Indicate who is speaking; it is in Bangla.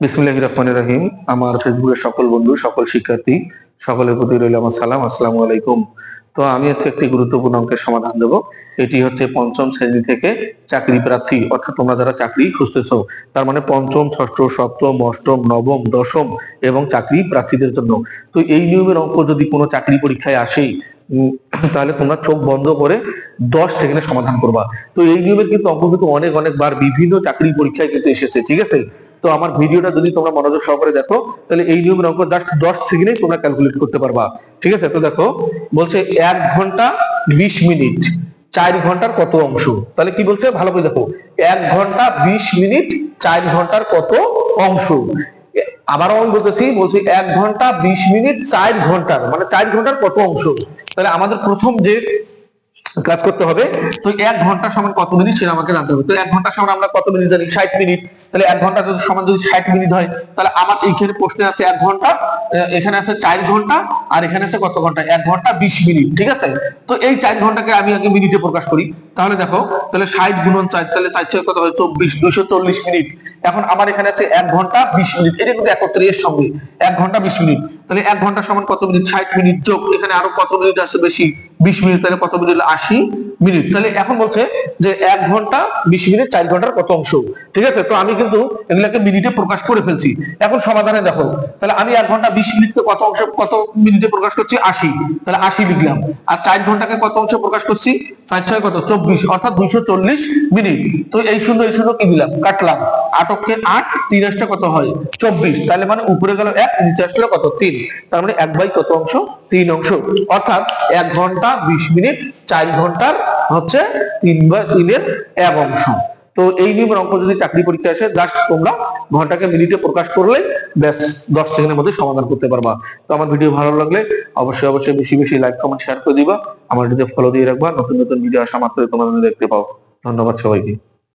Speaker 1: বিসমুল্লাহ রহমান রহিম। আমার ফেসবুকের সকল বন্ধু সকল শিক্ষার্থী সকলের প্রতি রইল আমার সালাম। আসসালামু আলাইকুম। তো আমি আজকে একটি গুরুত্বপূর্ণ অঙ্কের সমাধান দেব। এটি হচ্ছে পঞ্চম শ্রেণি থেকে চাকরি প্রার্থী অর্থাৎ তোমরা যারা চাকরি খুঁজতেছো তার মানে পঞ্চম ষষ্ঠ সপ্তম অষ্টম নবম দশম এবং চাকরি প্রার্থীদের জন্য। তো এই নিয়মের অঙ্ক যদি কোনো চাকরি পরীক্ষায় আসে উম, তাহলে তোমরা চোখ বন্ধ করে দশ সেকেন্ডে সমাধান করবা। তো এই নিয়মের কিন্তু অঙ্ক কিন্তু অনেক অনেকবার বিভিন্ন চাকরি পরীক্ষায় কিন্তু এসেছে ঠিক আছে? তো আমার ভিডিওটা যদি তোমরা মনোযোগ সহকারে দেখো, তাহলে এই নিয়মের অঙ্ক জাস্ট দশ সেকেন্ডে তোমরা ক্যালকুলেট করতে পারবা। ঠিক আছে? তো দেখো, বলছে এক ঘণ্টা বিশ মিনিট, চার ঘণ্টার কত অংশ? তাহলে কি বলছে? ভালো করে দেখো, এক ঘণ্টা বিশ মিনিট, চার ঘণ্টার কত অংশ? আবারও আমি বলতেছি, বলছি এক ঘণ্টা বিশ মিনিট, চার ঘণ্টার মানে চার ঘণ্টার কত অংশ? তাহলে আমাদের প্রথম যে কাজ করতে হবে। তো এক ঘণ্টা সমান কত মিনিট সেটা আমাকে জানতে হবে। তো এক ঘণ্টা সমান আমরা কত মিনিট জানি? ষাট মিনিট তাহলে এক ঘণ্টা যদি সমান যদি ষাট মিনিট হয়, তাহলে আমার এইখানে প্রশ্নে আছে এক ঘণ্টা এখানে আছে চার ঘণ্টা, আর এখানে আছে কত ঘণ্টা? এক ঘণ্টা বিশ মিনিট ঠিক আছে? তো এই চার ঘন্টাকে আমি আগে মিনিটে প্রকাশ করি। তাহলে দেখো, তাহলে ষাট গুণন চার, তাহলে চার ছয় কত হয়? চব্বিশ দুশো চল্লিশ মিনিট এখন আমার এখানে আছে এক ঘণ্টা বিশ মিনিট এটা কিন্তু একত্রে এর সঙ্গে। এক ঘণ্টা বিশ মিনিট তাহলে এক ঘণ্টা সমান কত মিনিট ষাট মিনিট যোগ। এখানে আরও কত মিনিট আছে বেশি? বিশ মিনিট, তাহলে কত হলো? আশি মিনিট। তাহলে এখন বলছে যে এক ঘণ্টা, বিশ মিনিট, চার ঘণ্টার কত অংশ? ঠিক আছে? তো আমি কিন্তু এগুলাকে মিনিটে প্রকাশ করে ফেলছি। এখন সমাধানে দেখো, তাহলে আমি এক ঘণ্টা, বিশ মিনিটকে কত অংশ, কত মিনিটে প্রকাশ করছি? আশি। তাহলে আশি লিখলাম। আর চার ঘন্টাকে কত অংশ প্রকাশ করছি? চার ছয় কত? চব্বিশ। অর্থাৎ দুইশো চল্লিশ মিনিট। তো এই শূন্য এই শূন্য কি দিলাম? কাটলাম। আটককে আট, তিন আসটা কত হয়? চব্বিশ। তাহলে মানে উপরে গেল এক, নিচে আসলে কত? তিন। তার মানে এক বাই কত অংশ? তিন অংশ। অর্থাৎ এক ঘণ্টা বিশ মিনিট, চার ঘণ্টার হচ্ছে তিন বাই তিনের এক অংশ। তো এই নিয়মের অঙ্ক যদি চাকরি পরীক্ষা আসে জাস্ট তোমরা ঘন্টাকে মিনিটে প্রকাশ করলে ব্যাস, দশ সেকেন্ডের মধ্যে সমাধান করতে পারবা। তো আমার ভিডিও ভালো লাগলে অবশ্যই অবশ্যই বেশি বেশি লাইক কমেন্ট শেয়ার করে দিবা। আমার ভিডিও ফলো দিয়ে রাখবা। নতুন নতুন ভিডিও আসা মাত্রই তোমরা দেখতে পাও। ধন্যবাদ সবাইকে।